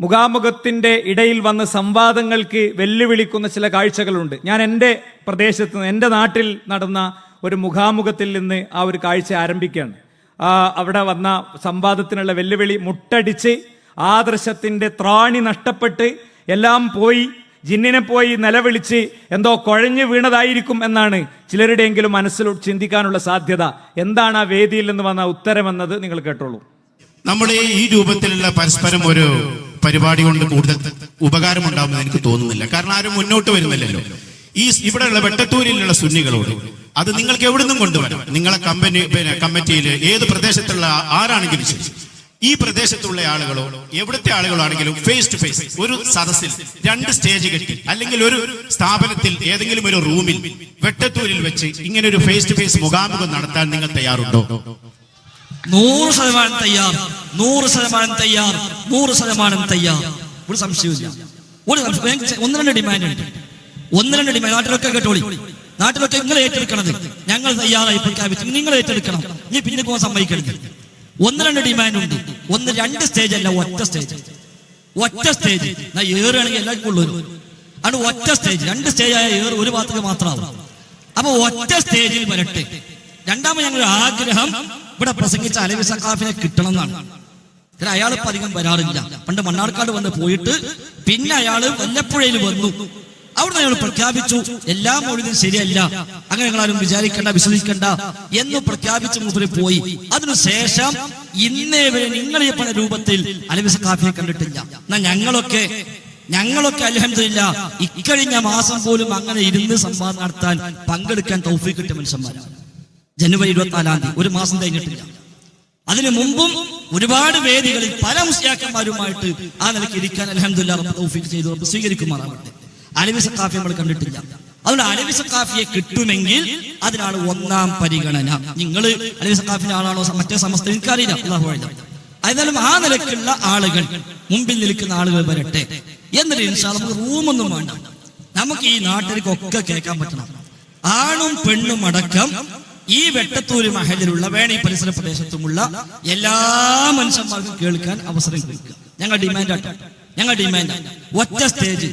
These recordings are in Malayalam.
മുഖാമുഖത്തിന്റെ ഇടയിൽ വന്ന് സംവാദങ്ങൾക്ക് വെല്ലുവിളിക്കുന്ന ചില കാഴ്ചകളുണ്ട്. ഞാൻ എന്റെ പ്രദേശത്ത് എന്റെ നാട്ടിൽ നടന്ന ഒരു മുഖാമുഖത്തിൽ നിന്ന് ആ ഒരു കാഴ്ച ആരംഭിക്കുകയാണ്. അവിടെ വന്ന സംവാദത്തിനുള്ള വെല്ലുവിളി മുട്ടടിച്ച് ആദർശത്തിന്റെ ത്രാണി നഷ്ടപ്പെട്ട് എല്ലാം പോയി ജിന്നിനെ പോയി നിലവിളിച്ച് എന്തോ കുഴഞ്ഞു വീണതായിരിക്കും എന്നാണ് ചിലരുടെയെങ്കിലും മനസ്സിൽ ചിന്തിക്കാനുള്ള സാധ്യത. എന്താണ് ആ വേദിയിൽ നിന്ന് വന്ന ഉത്തരമെന്നത് നിങ്ങൾ കേട്ടോളൂ. നമ്മുടെ ഈ രൂപത്തിലുള്ള പരസ്പരം ഒരു പരിപാടി കൊണ്ട് കൂടുതൽ ഉപകാരം ഉപകാരമുണ്ടാകുമെന്ന് എനിക്ക് തോന്നുന്നില്ല. കാരണം ആരും മുന്നോട്ട് വരുന്നില്ലല്ലോ. ഈ ഇവിടെയുള്ള വെട്ടത്തൂരിലുള്ള സുന്നികളോട് അത് നിങ്ങൾക്ക് എവിടുന്നും കൊണ്ടുവരാം നിങ്ങളെ കമ്പനി പിന്നെ കമ്മിറ്റിയിൽ ഏത് പ്രദേശത്തുള്ള ആരാണെങ്കിലും ശരി. ഈ പ്രദേശത്തുള്ള ആളുകളോ എവിടുത്തെ ആളുകളാണെങ്കിലും ഫേസ് ടു ഫേസ് ഒരു സദസ്സിൽ രണ്ട് സ്റ്റേജ് കെട്ടി അല്ലെങ്കിൽ ഒരു സ്ഥാപനത്തിൽ ഏതെങ്കിലും ഒരു റൂമിൽ വെട്ടത്തൂരിൽ വെച്ച് ഇങ്ങനെ ഒരു ഫേസ് ടു ഫേസ് മുഖാമുഖം നടത്താൻ നിങ്ങൾ തയ്യാറുണ്ടോ? നൂറ് ശതമാനം തയ്യാർ. നൂറ് ശതമാനം തയ്യാർ. നൂറ് ശതമാനം തയ്യാർ. ഒരു സംശയമില്ല ഒരു സംശയം. ഒന്ന് രണ്ട് ഡിമാൻഡ് ഉണ്ട്. ഒന്ന് രണ്ട് ഡിമാൻഡ് നാട്ടിലൊക്കെ കേട്ടോളി. നാട്ടിലൊക്കെ നിങ്ങൾ ഏറ്റെടുക്കണത്. ഞങ്ങൾ തയ്യാറായി പ്രഖ്യാപിച്ചു നിങ്ങൾ ഏറ്റെടുക്കണം. നീ പിന്നെ പോകാൻ സമ്മതിക്കരുത്. ഒന്ന് രണ്ട് ഡിമാൻഡ് ഉണ്ട്. ഒന്ന് രണ്ട് സ്റ്റേജ് അല്ല ഒറ്റ സ്റ്റേജ് ഒറ്റ സ്റ്റേജ് ഞാൻ ഏറുകയാണെങ്കിൽ എല്ലാവർക്കും ഉള്ളൂ ആണ് ഒറ്റ സ്റ്റേജ് രണ്ട് സ്റ്റേജ് ആയ ഏറ് ഒരു ഭാഗത്തേക്ക് മാത്രമാവും. അപ്പൊ ഒറ്റ സ്റ്റേജിൽ വരട്ടെ. രണ്ടാമത് ഞങ്ങളുടെ ആഗ്രഹം ഇവിടെ പ്രസംഗിച്ച അലവി സഖാഫിനെ കിട്ടണം എന്നാണ് കാരണം അയാൾ ഇപ്പൊ അധികം വരാറില്ല. പണ്ട് മണ്ണാർക്കാട് വന്ന് പോയിട്ട് പിന്നെ അയാൾ വല്ലപ്പുഴയിൽ വന്നു. അവിടുന്ന് അയാൾ പ്രഖ്യാപിച്ചു എല്ലാം മൊഴിയും ശരിയല്ല. അങ്ങനെ നിങ്ങളാരും വിചാരിക്കണ്ട വിശ്വസിക്കണ്ട എന്ന് പ്രഖ്യാപിച്ച് മുമ്പിൽ പോയി. അതിനുശേഷം ഇന്നേ വരെ നിങ്ങളെ പറഞ്ഞ രൂപത്തിൽ അലവി സഖാഫിയെ കണ്ടിട്ടില്ല. എന്നാ ഞങ്ങളൊക്കെ ഞങ്ങളൊക്കെ അലഹമില്ല ഇക്കഴിഞ്ഞ മാസം പോലും അങ്ങനെ ഇരുന്ന് സംവാദം നടത്താൻ പങ്കെടുക്കാൻ തൗഫീഖ് കിട്ടിയ മനുഷ്യന്മാരാണ്. ജനുവരി ഇരുപത്തിനാലാം തീയതി ഒരു മാസം കഴിഞ്ഞിട്ടില്ല. അതിനു മുമ്പും ഒരുപാട് വേദികളിൽ പല മുസ്ലിയാക്കന്മാരുമായിട്ട് ആ നിലയ്ക്ക് ഇരിക്കാൻ അലഹമില്ല ചെയ്തു സ്വീകരിക്കുമാറാവട്ടെ. അലവി സക്കാഫി നമ്മൾ കണ്ടിട്ടില്ല. അതുകൊണ്ട് അലവി സക്കാഫിയെ കിട്ടുമെങ്കിൽ അതിനാണ് ഒന്നാം പരിഗണന. നിങ്ങൾ അലവി സക്കാഫിന്റെ ആളാണോ? മറ്റേ സമസ്ത എനിക്കറിയില്ല. അള്ളാഹു ആ നിലയ്ക്കുള്ള ആളുകൾ മുമ്പിൽ നിൽക്കുന്ന ആളുകൾ വരട്ടെ. എന്നിട്ട് ഇൻഷാ നമുക്ക് റൂമൊന്നും വേണ്ട. നമുക്ക് ഈ നാട്ടിലേക്കൊക്കെ കേൾക്കാൻ പറ്റണം. ആണും പെണ്ണും അടക്കം ഈ വെട്ടത്തൂര് മഹലിലുള്ള വേണി പരിസര പ്രദേശത്തുമുള്ള എല്ലാ മനുഷ്യന്മാർക്കും കേൾക്കാൻ അവസരം കൊടുക്കുക. ഞങ്ങൾ ഡിമാൻഡ് ആട്ടെ. ഞങ്ങൾ ഡിമാൻഡ് ഒറ്റ സ്റ്റേജ്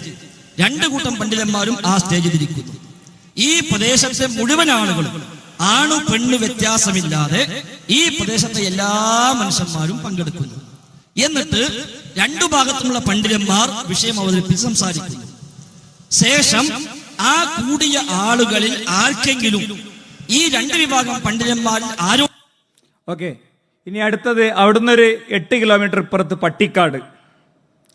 രണ്ട് കൂട്ടം പണ്ഡിതന്മാരും ആ സ്റ്റേജിൽ ഇരിക്കുന്നു. ഈ പ്രദേശത്തെ മുഴുവൻ ആളുകളും ആണു പെണ്ണു വ്യത്യാസമില്ലാതെ ഈ പ്രദേശത്തെ എല്ലാ മനുഷ്യന്മാരും പങ്കെടുക്കുന്നു. എന്നിട്ട് രണ്ടു ഭാഗത്തുമുള്ള പണ്ഡിതന്മാർ വിഷയം അവതരിപ്പിച്ച് സംസാരിക്കുന്നു. ശേഷം ആ കൂടിയ ആളുകളിൽ ആർക്കെങ്കിലും ഈ രണ്ട് വിഭാഗം പണ്ഡിതന്മാർ ആരോ ഓക്കെ ഇനി അടുത്തത് അവിടുന്ന് ഒരു എട്ട് കിലോമീറ്റർ ഇപ്പുറത്ത് പട്ടിക്കാട്.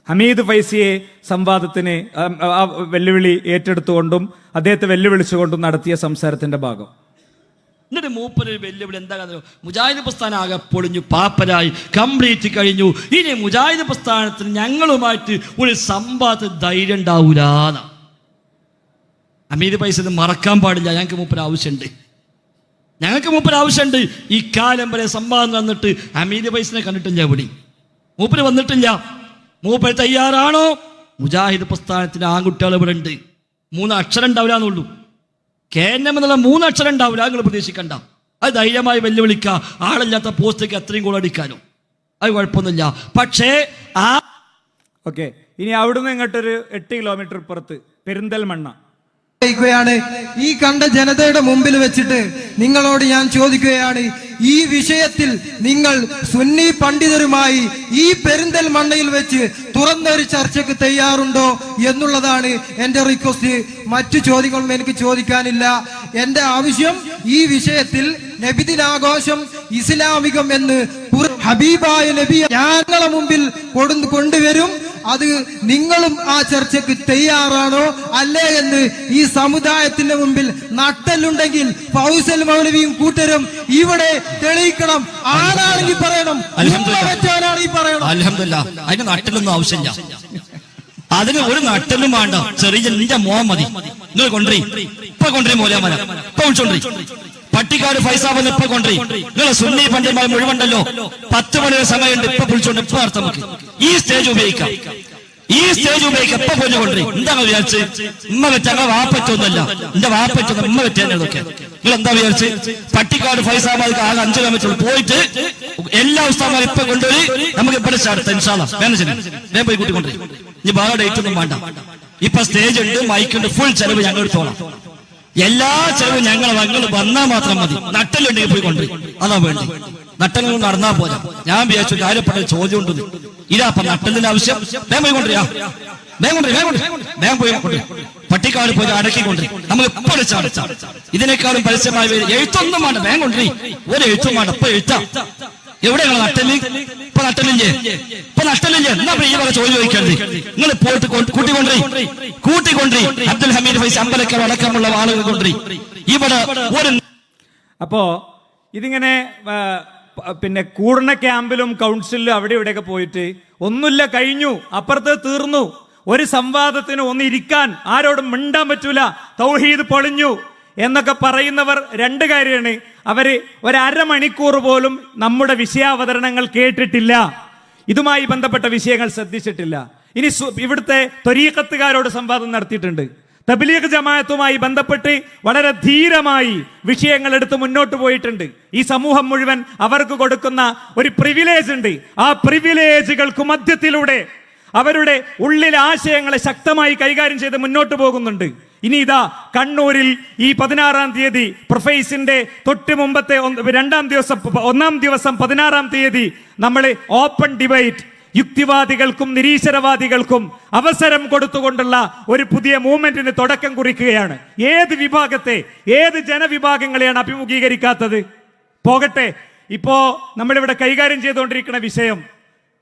ഹമീദ് ഫൈസിയെ സംവാദത്തിന് ആ, വെല്ലുവിളി ഏറ്റെടുത്തുകൊണ്ടും അദ്ദേഹത്തെ വെല്ലുവിളിച്ചുകൊണ്ടും നടത്തിയ സംസാരത്തിന്റെ ഭാഗം. എന്നിട്ട് മൂപ്പര് വെല്ലുവിളി എന്താ മുജാഹിദ് പ്രസ്ഥാനം ആകെ പൊളിഞ്ഞു പാപ്പരായി കംപ്ലീറ്റ് കഴിഞ്ഞു. ഇനി മുജാഹിദ് പ്രസ്ഥാനത്തിന് ഞങ്ങളുമായിട്ട് ഒരു സംവാദ ധൈര്യം ഉണ്ടാവൂലാന്ന. ഹമീദ് പൈസ ഇത് മറക്കാൻ പാടില്ല ഞങ്ങൾക്ക് മൂപ്പര് ആവശ്യമുണ്ട്. ഞങ്ങൾക്ക് മൂപ്പര് ആവശ്യമുണ്ട്. ഈ കാലം വരെ സംവാദം തന്നിട്ട് അമീത് പൈസനെ കണ്ടിട്ടില്ല എവിടെ? മൂപ്പര് വന്നിട്ടില്ല. മൂപ്പര് തയ്യാറാണോ? മുജാഹിദ് പ്രസ്ഥാനത്തിന് ആൺകുട്ടികൾ ഇവിടെ ഉണ്ട്. മൂന്ന് അക്ഷരം ഉണ്ടാവില്ല എന്നുള്ളൂ എം എന്നുള്ള മൂന്ന് അക്ഷരം ഉണ്ടാവില്ല നിങ്ങൾ പ്രതീക്ഷിക്കണ്ട. അത് ധൈര്യമായി വെല്ലുവിളിക്കുക. ആളില്ലാത്ത പോസ്റ്റേക്ക് അത്രയും കൂടെ അടിക്കാനോ. അത് കുഴപ്പമൊന്നുമില്ല. പക്ഷേ ആ ഓക്കെ ഇനി അവിടുന്ന് ഇങ്ങോട്ടൊരു എട്ട് കിലോമീറ്റർ പുറത്ത് പെരിന്തൽമണ്ണ. ാണ് ഈ കണ്ട ജനതയുടെ മുമ്പിൽ വെച്ചിട്ട് നിങ്ങളോട് ഞാൻ ചോദിക്കുകയാണ് ഈ വിഷയത്തിൽ നിങ്ങൾ സുന്നി പണ്ഡിതരുമായി ഈ പെരിന്തൽ മണ്ണയിൽ വെച്ച് തുറന്നൊരു ചർച്ചയ്ക്ക് തയ്യാറുണ്ടോ എന്നുള്ളതാണ് എന്റെ റിക്വസ്റ്റ് മറ്റു ചോദ്യങ്ങളും എനിക്ക് ചോദിക്കാനില്ല. എന്റെ ആവശ്യം ഈ വിഷയത്തിൽ നബിദിനാഘോഷം ഇസ്ലാമികം എന്ന് ഹബീബായ നബി ഞങ്ങളെ മുമ്പിൽ കൊണ്ടുവരും. അത് നിങ്ങളും ആ ചർച്ചയ്ക്ക് തയ്യാറാണോ അല്ലേ എന്ന് ഈ സമുദായത്തിന്റെ മുമ്പിൽ നട്ടലുണ്ടെങ്കിൽ ഫൗസൽ മൗലവിയും കൂട്ടരും ഇവിടെ തെളിയിക്കണം. ആരാണെങ്കിൽ പറയണം? പറയണം. അലഹമില്ല അതിന് നട്ടലൊന്നും ആവശ്യമില്ല. അതിന് ഒരു നട്ടലും വേണ്ട. ചെറിയ നിന്റെ മോൻ മതി. നിങ്ങൾ കൊണ്ടേ ഇപ്പൊ കൊണ്ടേ മോലാമല ഇപ്പൊ പട്ടിക്കാട് ഫൈസാബ് ഇപ്പൊ കൊണ്ടേ നിങ്ങൾ സുന്നി പണ്ഡിതന്മാർ മുഴുവണ്ടല്ലോ പത്ത് മണി സമയം സമയമുണ്ട്. ഇപ്പൊ വിളിച്ചോണ്ട് ഇപ്പൊ അർത്ഥം ഈ സ്റ്റേജ് ഉപയോഗിക്കാം. ഈ സ്റ്റേജ് ഉപയോഗിക്കാം എപ്പോ കൊണ്ടു എന്താ എന്താണ് വിചാരിച്ച്? ഉമ്മ വെച്ച അങ്ങനെ വാപ്പറ്റൊന്നല്ല എന്റെ വാപ്പറ്റൊന്നും ഉമ്മ വെച്ചതൊക്കെ നിങ്ങൾ എന്താ വിചാരിച്ച്? പട്ടിക്കാട് ഫൈസാബാദ് ആകെ അഞ്ചു കിലോമീറ്റർ പോയിട്ട് എല്ലാ ഉസ്താമാരും ഇപ്പൊ കൊണ്ടുപോയി. നമുക്ക് ഇവിടെ സ്റ്റാർട്ട് ഇൻഷാല്ല വേണം ഞാൻ പോയി കൂട്ടിക്കൊണ്ടേ ഇനി വേറെ ഡേറ്റ് ഒന്നും വേണ്ട. ഇപ്പൊ സ്റ്റേജ് ഉണ്ട് മൈക്കുണ്ട് ഫുൾ ചെലവ് ഞങ്ങൾ എടുത്തോളാം. എല്ലാ ചെലവും ഞങ്ങൾ ഞങ്ങൾ വന്നാൽ മാത്രം മതി. നട്ടലുണ്ടെങ്കിൽ പോയി കൊണ്ടുപോയി. അതാ വേണ്ടി നട്ടലിൽ നടന്നാ പോലെ ഞാൻ വിചാരിച്ചു കാര്യപ്പെട്ട ചോദ്യം ഉണ്ടെന്ന് ഇതാ അപ്പൊ നട്ടലിന്റെ ആവശ്യം. വേഗം പോയി കൊണ്ടുവരാ. വേഗം കൊണ്ടുവരും വേഗം പോയി കൊണ്ടുവരും. പട്ടിക്കാട് പോയി അടക്കിക്കൊണ്ട് നമ്മൾ ഇപ്പൊ ഇതിനേക്കാളും പരസ്യമായ പേര് എഴുത്തൊന്നും വേണ്ട. വേഗം കൊണ്ടുവരും. ഒരു എഴുത്തും വേണ്ട. ഇപ്പൊ എഴുത്താ. എവിടെയാണ് നട്ടൽ? ഇപ്പൊ നട്ടലില്ലേ ഇപ്പൊ നട്ടലില്ലേ എന്നാ ഈ വക ചോദ്യം ചോദിക്കരുത്. നിങ്ങൾ പോയിട്ട് കൂട്ടിക്കൊണ്ടി കൂട്ടിക്കൊണ്ടേ അബ്ദുൽ ഹമീദ് ഫൈസ് അമ്പലക്കർ അടക്കമുള്ള ആളുകൾ കൊണ്ടി ഇവിടെ ഒരു അപ്പോ ഇതിങ്ങനെ പിന്നെ കൂടണ ക്യാമ്പിലും കൗൺസിലും അവിടെ ഇവിടെയൊക്കെ പോയിട്ട് ഒന്നുമില്ല കഴിഞ്ഞു. അപ്പുറത്ത് തീർന്നു. ഒരു സംവാദത്തിന് ഒന്ന് ഇരിക്കാൻ ആരോടും മിണ്ടാൻ പറ്റൂല. തൗഹീദ് പൊളിഞ്ഞു എന്നൊക്കെ പറയുന്നവർ രണ്ട് കാര്യമാണ്. അവർ ഒരമണിക്കൂർ പോലും നമ്മുടെ വിഷയാവതരണങ്ങൾ കേട്ടിട്ടില്ല. ഇതുമായി ബന്ധപ്പെട്ട വിഷയങ്ങൾ ശ്രദ്ധിച്ചിട്ടില്ല. ഇനി ഇവിടുത്തെ ത്വരീക്കത്തുകാരോട് സംവാദം നടത്തിയിട്ടുണ്ട്. തബ്ലീഗ് ജമാഅത്തുമായി ബന്ധപ്പെട്ട് വളരെ ധീരമായി വിഷയങ്ങൾ എടുത്ത് മുന്നോട്ട് പോയിട്ടുണ്ട്. ഈ സമൂഹം മുഴുവൻ അവർക്ക് കൊടുക്കുന്ന ഒരു പ്രിവിലേജ് ഉണ്ട്. ആ പ്രിവിലേജുകൾക്ക് മധ്യത്തിലൂടെ അവരുടെ ഉള്ളിലെ ആശയങ്ങളെ ശക്തമായി കൈകാര്യം ചെയ്ത് മുന്നോട്ട് പോകുന്നുണ്ട്. ഇനി ഇതാ കണ്ണൂരിൽ ഈ പതിനാറാം തീയതി പ്രൊഫൈസിന്റെ തൊട്ട് മുമ്പത്തെ രണ്ടാം ദിവസം ഒന്നാം ദിവസം പതിനാറാം തീയതി നമ്മൾ ഓപ്പൺ ഡിബേറ്റ് യുക്തിവാദികൾക്കും നിരീശ്വരവാദികൾക്കും അവസരം കൊടുത്തുകൊണ്ടുള്ള ഒരു പുതിയ മൂവ്മെന്റിന് തുടക്കം കുറിക്കുകയാണ്. ഏത് വിഭാഗത്തെ ഏത് ജനവിഭാഗങ്ങളെയാണ് അഭിമുഖീകരിക്കാത്തത്? പോകട്ടെ. ഇപ്പോ നമ്മളിവിടെ കൈകാര്യം ചെയ്തുകൊണ്ടിരിക്കുന്ന വിഷയം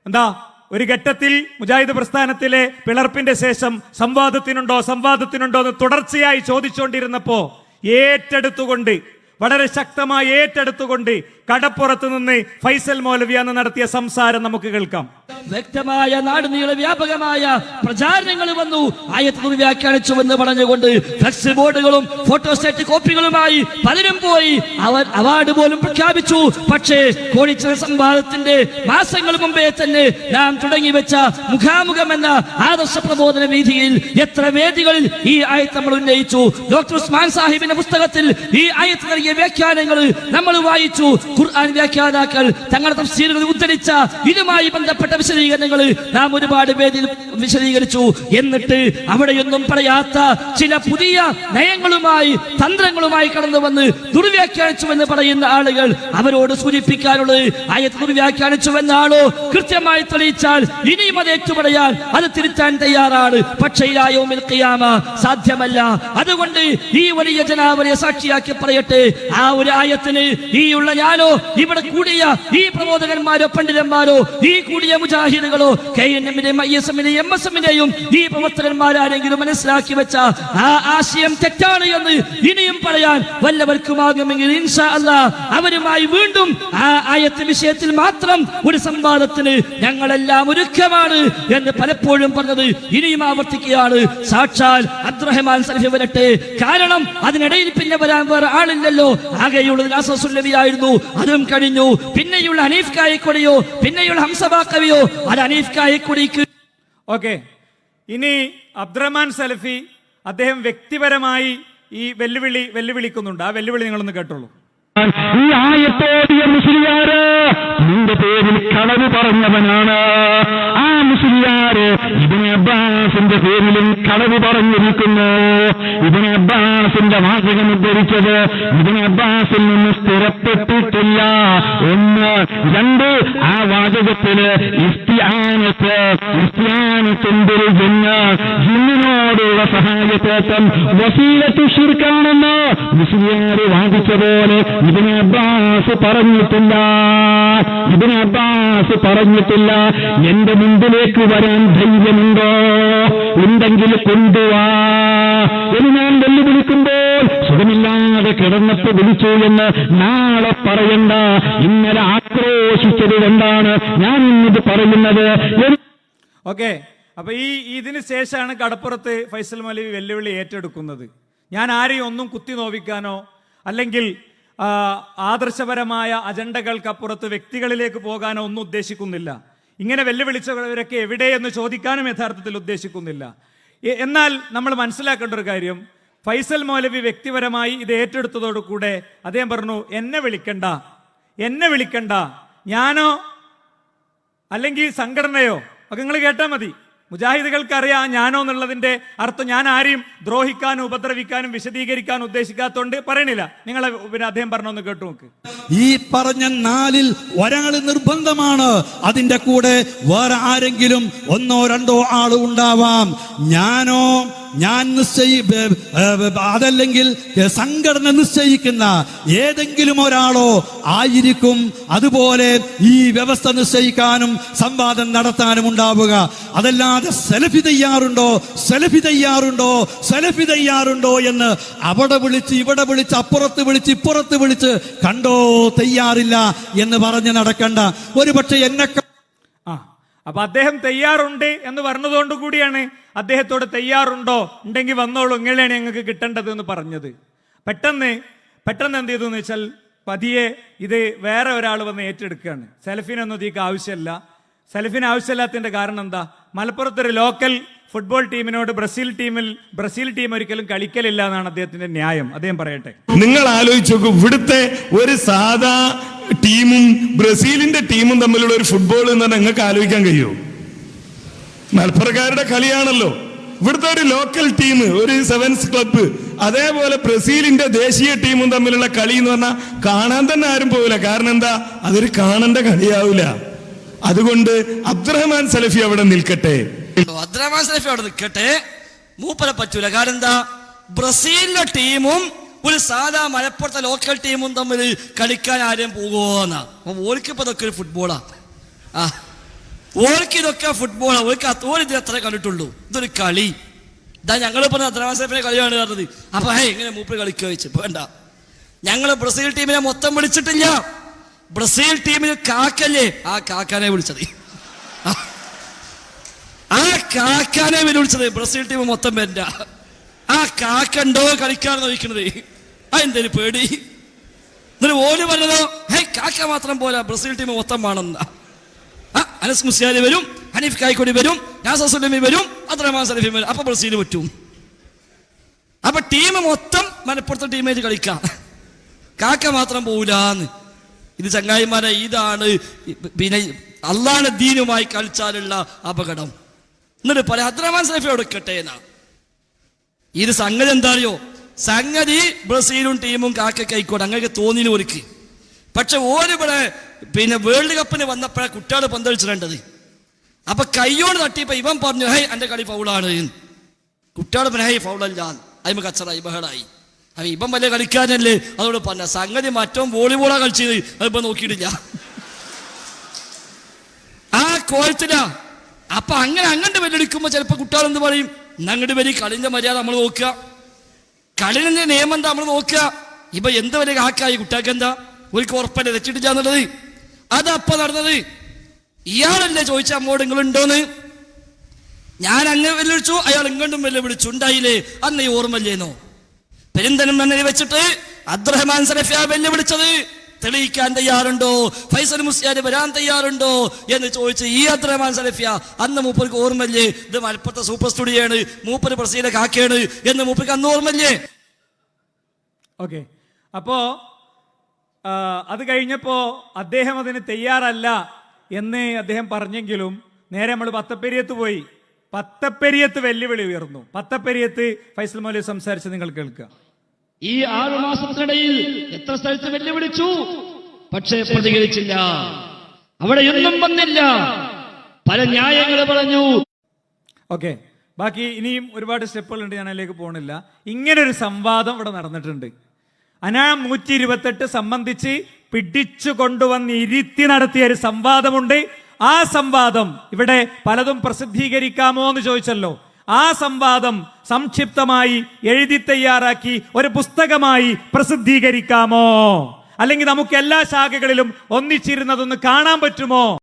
എന്താ? ഒരു ഘട്ടത്തിൽ മുജാഹിദ് പ്രസ്ഥാനത്തിലെ പിളർപ്പിന്റെ ശേഷം സംവാദത്തിനുണ്ടോ സംവാദത്തിനുണ്ടോ എന്ന് തുടർച്ചയായി ചോദിച്ചുകൊണ്ടിരുന്നപ്പോ ഏറ്റെടുത്തുകൊണ്ട് വളരെ ശക്തമായി ഏറ്റെടുത്തുകൊണ്ട് കടപ്പുറത്ത് നിന്ന് ഫൈസൽ മൗലവി അന്ന് നടത്തിയ സംസാരം നമുക്ക് കേൾക്കാം. വ്യക്തമായ നാടുനീള വ്യാപകമായ പ്രചാരണങ്ങൾ വന്നു. ആയത്ത് വ്യാഖ്യാനിച്ചു എന്ന് പറഞ്ഞുകൊണ്ട് ഫ്ലക്സ് ബോർഡുകളും ഫോട്ടോസ്റ്റാറ്റ് കോപ്പികളുമായി പലരും പോയി. അവർ അവാർഡ് പോലും പ്രഖ്യാപിച്ചു. പക്ഷേ കോണിച്ചൽ സംവാദത്തിന്റെ മാസങ്ങൾ മുമ്പേ തന്നെ നാം തുടങ്ങി വെച്ച മുഖാമുഖം എന്ന ആദർശ പ്രബോധന വീതിയിൽ എത്ര വേദികളിൽ ഈ ആയത്ത് നമ്മൾ ഉന്നയിച്ചു. ഡോക്ടർ ഉസ്മാൻ സാഹിബിന്റെ പുസ്തകത്തിൽ ഈ ആയത്ത് നൽകിയ വ്യാഖ്യാനങ്ങൾ നമ്മൾ വായിച്ചു. ഖുർആൻ വ്യാഖ്യാതാക്കൾ തങ്ങളുടെ തഫ്സീലുകൾ ഉദ്ധരിച്ച ഇതുമായി ബന്ധപ്പെട്ട വിശദീകരണങ്ങൾ നാം ഒരുപാട് പേരിൽ വിശദീകരിച്ചു. എന്നിട്ട് അവിടെയൊന്നും പറയാത്ത ചില പുതിയ നയങ്ങളുമായി തന്ത്രങ്ങളുമായി കടന്നു വന്ന് ദുർവ്യാഖ്യാനിച്ചുവെന്ന് പറയുന്ന ആളുകൾ അവരോട് സൂചിപ്പിക്കാനുള്ളത് ആയത്ത് ദുർവ്യാഖ്യാനിച്ചുവെന്നാണോ? കൃത്യമായി തെളിയിച്ചാൽ ഇനിയും അത് ഏറ്റുപറയാൻ അത് തിരുത്താൻ തയ്യാറാണ്. പക്ഷേ സാധ്യമല്ല. അതുകൊണ്ട് ഈ വലിയ ജനാവലിയെ സാക്ഷിയാക്കി പറയട്ടെ. ആ ഒരു ആയത്തിന് ഈ ഉള്ള ഞാനോ ഇവിടെ കൂടിയ ഈ പ്രബോധകന്മാരോ പണ്ഡിതന്മാരോ ഈ കൂടിയ മുജാഹിദുകളോ കെ എൻ എമ്മിന്റെയും ഐ എസ് എമ്മിന്റെയും എം എസ് എമ്മിന്റെയും ഈ പ്രവർത്തകന്മാരാരെങ്കിലും മനസ്സിലാക്കി വെച്ച ആ ആശയം തെറ്റാണ് എന്ന് ഇനിയും പറയാൻ വല്ലവർക്കുമാകുമെങ്കിൽ ഇൻഷാ അല്ല അവരുമായി വീണ്ടും ആ ആയത്തെ വിഷയത്തിൽ മാത്രം ഒരു സംവാദത്തിന് ഞങ്ങളെല്ലാം ഒരുക്കമാണ് എന്ന് പലപ്പോഴും പറഞ്ഞത് ഇനിയും ആവർത്തിക്കുകയാണ്. സാക്ഷാൽ അബ്ദുറഹ്മാൻ സലഹി വരട്ടെ. കാരണം അതിനിടയിൽ പിന്നെ വരാൻ വേറെ ആളില്ലല്ലോ. ആകെയുള്ളത് ആയിരുന്നു. അതും കഴിഞ്ഞു. പിന്നെയുള്ള ഹനീഫ് കായക്കൊടിയോ പിന്നെയുള്ള ഹംസബാക്കവിയോ അത് ഓക്കെ. ഇനി അബ്ദുറഹ്മാൻ സലഫി അദ്ദേഹം വ്യക്തിപരമായി ഈ വെല്ലുവിളി വെല്ലുവിളിക്കുന്നുണ്ട്. ആ വെല്ലുവിളി നിങ്ങളൊന്ന് കേട്ടോളൂ. ഈ ആയത്തോടിയ മുസ്ലിയാര് നിന്റെ പേരിൽ കളവ് പറഞ്ഞവനാണ്. ആ മുസ്ലിയാര് ഇബിന് അബ്ബാസിന്റെ പേരിലും കളവ് പറഞ്ഞിരിക്കുന്നു. ഇബിന് അബ്ബാസിന്റെ വാചകം ഉദ്ധരിച്ചത് ഇബിന് അബ്ബാസിൽ നിന്ന് സ്ഥിരപ്പെട്ടിട്ടില്ല. ഒന്ന് രണ്ട് ആ വാചകത്തിൽ ഇസ്തിയാനത്ത് ജന്മ ജിന്ന് സഹായത്തേറ്റം വസീലത്തു ഷിർക്കാണെന്ന് മുസ്ലിയാര് വാദിച്ച പോലെ ഇബിന് അബ്ബാസ് പറഞ്ഞിട്ടില്ല. ഇബിന് അബ്ബാസ് പറഞ്ഞിട്ടില്ല. എന്റെ മുമ്പിലേക്ക് വരാൻ ധൈര്യമുണ്ടോ? ഉണ്ടെങ്കിൽ കൊണ്ടുവാ. എന്ന് ഞാൻ വെല്ലുവിളിക്കുമ്പോൾ സുഖമില്ലാതെ കിടന്നത്ത് വിളിച്ചു എന്ന് നാളെ പറയണ്ട. ഇന്നലെ ആക്രോശിച്ചത് കൊണ്ടാണ് ഞാൻ ഇന്നത് പറയുന്നത്. ഓക്കെ അപ്പൊ ഈ ഇതിന് ശേഷമാണ് കടപ്പുറത്ത് ഫൈസൽ മൗലവി വെല്ലുവിളി ഏറ്റെടുക്കുന്നത്. ഞാൻ ആരെയും ഒന്നും കുത്തി നോവിക്കാനോ അല്ലെങ്കിൽ ആദർശപരമായ അജണ്ടകൾക്കപ്പുറത്ത് വ്യക്തികളിലേക്ക് പോകാനോ ഒന്നും ഉദ്ദേശിക്കുന്നില്ല. ഇങ്ങനെ വെല്ലുവിളിച്ചവരൊക്കെ എവിടെയെന്ന് ചോദിക്കാനും യഥാർത്ഥത്തിൽ ഉദ്ദേശിക്കുന്നില്ല. എന്നാൽ നമ്മൾ മനസ്സിലാക്കേണ്ട ഒരു കാര്യം. ഫൈസൽ മൗലവി വ്യക്തിപരമായി ഇത് ഏറ്റെടുത്തതോടുകൂടെ അദ്ദേഹം പറഞ്ഞു എന്നെ വിളിക്കണ്ട. എന്നെ വിളിക്കണ്ട. ഞാനോ അല്ലെങ്കിൽ സംഘടനയോ? ഒക്കെ നിങ്ങൾ കേട്ടാൽ മതി. മുജാഹിദുകൾക്ക് അറിയാം ഞാനോ എന്നുള്ളതിന്റെ അർത്ഥം ഞാൻ ആരെയും ദ്രോഹിക്കാനും ഉപദ്രവിക്കാനും വിശദീകരിക്കാനും ഉദ്ദേശിക്കാത്തോണ്ട് പറയണില്ല. നിങ്ങൾ പിന്നെ അദ്ദേഹം പറഞ്ഞൊന്ന് കേട്ടു നോക്ക്. ഈ പറഞ്ഞ നാലിൽ ഒരാൾ നിർബന്ധമാണ്. അതിന്റെ കൂടെ വേറെ ആരെങ്കിലും ഒന്നോ രണ്ടോ ആൾ ഉണ്ടാവാം. ഞാനോ ഞാൻ നിശ്ചയി അതല്ലെങ്കിൽ സംഘടന നിശ്ചയിക്കുന്ന ഏതെങ്കിലും ഒരാളോ ആയിരിക്കും അതുപോലെ ഈ വ്യവസ്ഥ നിശ്ചയിക്കാനും സംവാദം നടത്താനും ഉണ്ടാവുക. അതല്ലാതെ സെലഫി തയ്യാറുണ്ടോ? സെലഫി തയ്യാറുണ്ടോ? സെലഫി തയ്യാറുണ്ടോ എന്ന് അവിടെ വിളിച്ച് ഇവിടെ വിളിച്ച് അപ്പുറത്ത് വിളിച്ച് ഇപ്പുറത്ത് വിളിച്ച് കണ്ടോ? തയ്യാറില്ല എന്ന് പറഞ്ഞ് നടക്കണ്ട. ഒരു പക്ഷെ എന്നെ അപ്പൊ അദ്ദേഹം തയ്യാറുണ്ട് എന്ന് പറഞ്ഞതുകൊണ്ട് കൂടിയാണ് അദ്ദേഹത്തോട് തയ്യാറുണ്ടോ? ഉണ്ടെങ്കിൽ വന്നോളൂ ഇങ്ങനെയാണ് ഞങ്ങൾക്ക് കിട്ടേണ്ടത് എന്ന് പറഞ്ഞത്. പെട്ടെന്ന് പെട്ടെന്ന് എന്ത് ചെയ്തു എന്ന് വെച്ചാൽ പതിയെ ഇത് വേറെ ഒരാൾ വന്ന് ഏറ്റെടുക്കുകയാണ്. സെൽഫിനൊന്നും ഇതിക്ക് ആവശ്യമില്ല. സെൽഫിന് ആവശ്യമില്ലാത്തതിന്റെ കാരണം എന്താ? മലപ്പുറത്തൊരു ലോക്കൽ ഫുട്ബോൾ ടീമിനോട് ബ്രസീൽ ടീമിൽ ബ്രസീൽ ടീം ഒരിക്കലും കളിക്കലില്ല എന്നാണ് അദ്ദേഹത്തിന്റെ ന്യായം. അദ്ദേഹം പറയട്ടെ. നിങ്ങൾ ആലോചിച്ചു ഇവിടുത്തെ ഒരു സാധാ ടീമും ബ്രസീലിന്റെ ടീമും തമ്മിലുള്ള ഒരു ഫുട്ബോൾ എന്ന് പറഞ്ഞാൽ നിങ്ങൾക്ക് ആലോചിക്കാൻ കഴിയുമോ മലപ്പുറക്കാരുടെ കളിയാണല്ലോ. ഇവിടുത്തെ ഒരു ലോക്കൽ ടീം ഒരു സെവൻസ് ക്ലബ്ബ് അതേപോലെ ബ്രസീലിന്റെ ദേശീയ ടീമും തമ്മിലുള്ള കളി എന്ന് പറഞ്ഞാൽ കാണാൻ തന്നെ ആരും പോവില്ല. കാരണം എന്താ? അതൊരു കാണേണ്ട കളിയാവില്ല. അതുകൊണ്ട് അബ്ദുറഹ്മാൻ സലഫി അവിടെ നിൽക്കട്ടെ. അബ്ദുറഹ്മാൻ സലഫി നിൽക്കട്ടെ. മൂപ്പരെ പറ്റൂല. കാരണം എന്താ? ബ്രസീലിന്റെ ടീമും ഒരു സാധാ മലപ്പുറത്തെ ലോക്കൽ ടീമും തമ്മിൽ കളിക്കാൻ ആരെയും പോകുമോന്നാ അപ്പൊ ഓർക്ക് ഇതൊക്കെ ഒരു ഫുട്ബോളാ ആ. ഓർക്ക് ഇതൊക്കെ ഫുട്ബോളാ ഓർക്ക് ഓര് ഇത് കണ്ടിട്ടുള്ളൂ. ഇതൊരു കളി. ഇതാ ഞങ്ങൾ പറഞ്ഞ അബ്ദുറഹ്മാൻ കളിയാണ് പറഞ്ഞത്. അപ്പൊ ഹേ ഇങ്ങനെ മൂപ്പര് കളിക്കുക വെച്ച് വേണ്ട. ഞങ്ങൾ ബ്രസീൽ ടീമിനെ മൊത്തം വിളിച്ചിട്ടില്ല. ബ്രസീൽ ടീമിന് കാക്കല്ലേ? ആ കാക്കാനെ വിളിച്ചത്. കാക്കാനെ വിളിച്ചത് ബ്രസീൽ ടീം മൊത്തം പേരുടെ ആ കാക്കണ്ടോ കളിക്കാൻ നോക്കുന്നത് ആ പേടി? എന്നിട്ട് ഓൽ പറഞ്ഞതോ ഹേ കാക്ക മാത്രം പോരാ ബ്രസീൽ ടീം മൊത്തം വേണം ആ അനസ് മുസ്യാലി വരും ഹനീഫ് കായ്ക്കൊടി വരും യാസസുലമി വരും അത്രമാ സലഫി വരും. അപ്പൊ ബ്രസീൽ പറ്റും. അപ്പൊ ടീം മൊത്തം മലപ്പുറത്തെ ടീമേറ്റ് കളിക്കാം. കാക്ക മാത്രം പോകൂലാന്ന് ഇത് ചങ്ങായിമാരെ ഇതാണ് പിന്നെ അള്ളാണ് ദീനുമായി കളിച്ചാലുള്ള അപകടം. എന്നിട്ട് പറയാം അബ്ദുറഹ്മാൻ സൈഫ് എടുക്കട്ടെ എന്നാ? ഇത് സംഗതി എന്താ അറിയോ സംഗതി ബ്രസീലും ടീമും കാക്ക കൈക്കോട്ടെ അങ്ങനെ തോന്നി ഒരുക്ക് പക്ഷെ ഓരിവിടെ പിന്നെ വേൾഡ് കപ്പിന് വന്നപ്പോഴാ കുട്ടികൾ പന്തളിച്ചിടേണ്ടത്. അപ്പൊ കയ്യോട് തട്ടിയപ്പോ ഇവൻ പറഞ്ഞു ഹേ എന്റെ കളി ഫൗളാണ്. കുട്ടികൾ പിന്നെ ഹേ ഫൗളല്ല. അതിമ കച്ചറായി ബഹളായി അപ്പൊ ഇവൻ വലിയ കളിക്കാരനല്ലേ? അതോട് പറഞ്ഞ സംഗതി മറ്റോ വോളിബോളാ കളിച്ചത്. അതിപ്പോ നോക്കിയിട്ടില്ല. ആ കോലത്തിലാ അപ്പൊ അങ്ങനെ അങ്ങോട്ട് വെല്ലെടുക്കുമ്പോ ചിലപ്പോ കുട്ടികൾ എന്ത് പറയും അങ്ങോട്ട് വരി കളിന്റെ മര്യാദ നമ്മൾ നോക്കുക. കളിന്റെ നിയമം എന്താ നമ്മൾ നോക്കുക? ഇപ്പൊ എന്ത് വരെ കാക്കായി കുട്ടികൾക്ക് എന്താ? ഒരു ഉറപ്പല്ലേ തെറ്റിട്ടില്ല എന്നുള്ളത്? അതപ്പ നടന്നത്? ഇയാളല്ലേ ചോദിച്ച അമ്മോട് നിങ്ങളുണ്ടോന്ന് ഞാൻ അങ്ങ് വെല്ലുവിളിച്ചു അയാൾ ഇങ്ങോട്ടും വെല്ലുവിളിച്ചു ഉണ്ടായില്ലേ? അന്ന് ഈ ഓർമ്മല്ലേന്നോ പെരിന്തനം വെച്ചിട്ട് അബ്ദുറഹ്മാൻ സലഫിയ വെല്ലുവിളിച്ചത് തെളിയിക്കാൻ തയ്യാറുണ്ടോ? ഫൈസൽ മുസ്ലിയാര് വരാൻ തയ്യാറുണ്ടോ? എന്ന് ചോദിച്ച് ഈ അത്ര സലഫിയ അന്ന് മൂപ്പർക്ക് ഓർമ്മല്ലേ ഇത് മലപ്പുറത്തെ സൂപ്പർ സ്റ്റുഡിയോയാണ്. മൂപ്പർ പ്രസീലെ കാക്കയാണ്. എന്ന് മൂപ്പർക്ക് അന്ന് ഓർമ്മല്ലേ ഓക്കെ. അപ്പോ അത് കഴിഞ്ഞപ്പോ അദ്ദേഹം അതിന് തയ്യാറല്ല എന്ന് അദ്ദേഹം പറഞ്ഞെങ്കിലും നേരെ നമ്മൾ പത്തപ്പെരിയത്ത് പോയി. പത്തപ്പെരിയത്ത് വെല്ലുവിളി ഉയർന്നു. പത്തപ്പെരിയത്ത് ഫൈസൽ മൗലി സംസാരിച്ച് നിങ്ങൾ കേൾക്കുക. ഈ ആറു മാസത്തിനിടയിൽ എത്ര സ്ഥലത്ത് വെല്ലുവിളിച്ചു? പക്ഷേ പ്രതികരിച്ചില്ല. അവിടെ ഒന്നും വന്നില്ല. പല ന്യായങ്ങൾ പറഞ്ഞു. ഓക്കെ. ബാക്കി ഇനിയും ഒരുപാട് സ്റ്റെപ്പുകളുണ്ട് ഞാൻ അതിലേക്ക് പോകണില്ല ഇങ്ങനൊരു സംവാദം ഇവിടെ നടന്നിട്ടുണ്ട്. അനാം നൂറ്റി ഇരുപത്തെട്ട് സംബന്ധിച്ച് പിടിച്ചു കൊണ്ടുവന്ന് ഇരുത്തി നടത്തിയ ഒരു സംവാദമുണ്ട്. ആ സംവാദം ഇവിടെ പലതും പ്രസിദ്ധീകരിക്കാമോ എന്ന് ചോദിച്ചല്ലോ. ആ സംവാദം സംക്ഷിപ്തമായി എഴുതി തയ്യാറാക്കി ഒരു പുസ്തകമായി പ്രസിദ്ധീകരിക്കാമോ? അല്ലെങ്കിൽ നമുക്ക് എല്ലാ ശാഖകളിലും ഒന്നിച്ചിരുന്നതൊന്ന് കാണാൻ പറ്റുമോ?